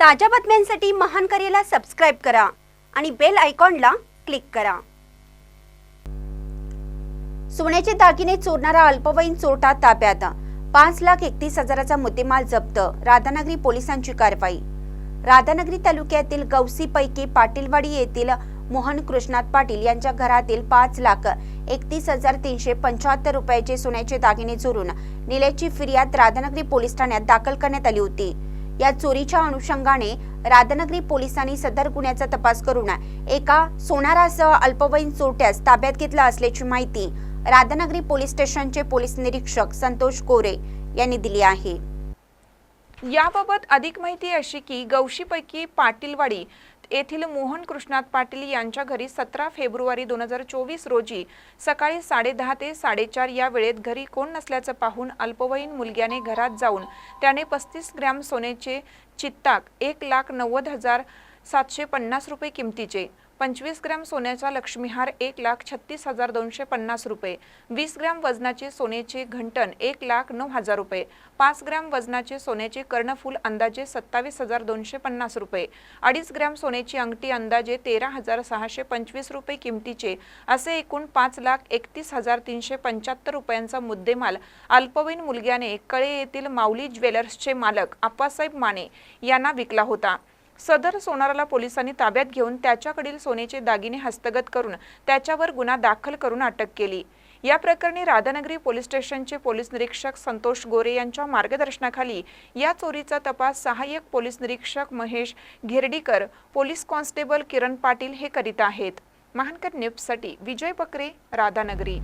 ताज्या बातम्यांसाठी महान करेला सबस्क्राईब करा आणि बेल आयकॉनला क्लिक करा. सोन्याचे दागिने चोरणारा अल्पवयीन चोरटा ताब्यात. पाच लाख एकतीस हजाराचा मुद्देमाल जप्त. राधानगरी पोलिसांची कारवाई. राधानगरी तालुक्यातील गौसीपैकी पाटीलवाडी येथील मोहन कृष्णात पाटील यांच्या घरातील पाच लाख एकतीस हजार तीनशे पंच्याहत्तर रुपयाचे सोन्याचे दागिने चोरून नेल्याची फिर्याद राधानगरी पोलीस ठाण्यात दाखल करण्यात आली होती. या चोरीच्या अनुषंगाने राधानगरी पोलिसांनी सदर गुन्ह्याचा तपास करून एका सोनारासह अल्पवयीन चोरट्यास ताब्यात घेतला असल्याची माहिती राधानगरी पोलीस स्टेशनचे पोलीस निरीक्षक संतोष कोरे यांनी दिली आहे. याबाबत अधिक माहिती अशी की गवशीपैकी पाटीलवाडी येथील मोहन कृष्णात पाटील यांच्या घरी सतरा फेब्रुवारी दोन हजार चोवीस रोजी सकाळी साडेदहा ते साडेचार या वेळेत घरी कोण नसल्याचं पाहून अल्पवयीन मुलग्याने घरात जाऊन त्याने पस्तीस ग्रॅम सोन्याचे चित्ताक एक लाख नव्वद हजार सातशे पन्नास रुपये किमतीचे पंचवीस ग्रॅम सोन्याचा लक्ष्मीहार एक लाख छत्तीस हजार दोनशे पन्नास रुपये. वीस ग्रॅम वजनाचे सोन्याचे घंटन एक लाख नऊ हजार रुपये. पाच ग्रॅम वजनाचे सोन्याचे कर्णफूल अंदाजे सत्तावीस हजार दोनशे पन्नास रुपये. अडीच ग्रॅम सोन्याची अंगठी अंदाजे तेरा हजार सहाशे पंचवीस रुपये किमतीचे. असे एकूण पाच लाख एकतीस हजार तीनशे पंच्याहत्तर रुपयांचा मुद्देमाल अल्पवयीन मुलग्याने कळे येथील माऊली ज्वेलर्सचे मालक आप्पासाहेब माने यांना विकला होता. सदर सोनाराला पोलिसांनी ताब्यात घेऊन त्याच्याकडील सोन्याचे दागिने हस्तगत करून त्याच्यावर गुन्हा दाखल करून अटक केली. या प्रकरणी राधानगरी पोलीस स्टेशनचे पोलीस निरीक्षक संतोष गोरे यांच्या मार्गदर्शनाखाली या चोरीचा तपास सहाय्यक पोलीस निरीक्षक महेश घेर्डीकर पोलीस कॉन्स्टेबल किरण पाटील हे करीत आहेत. महानकर न्यूजसाठी विजय बकरे राधानगरी.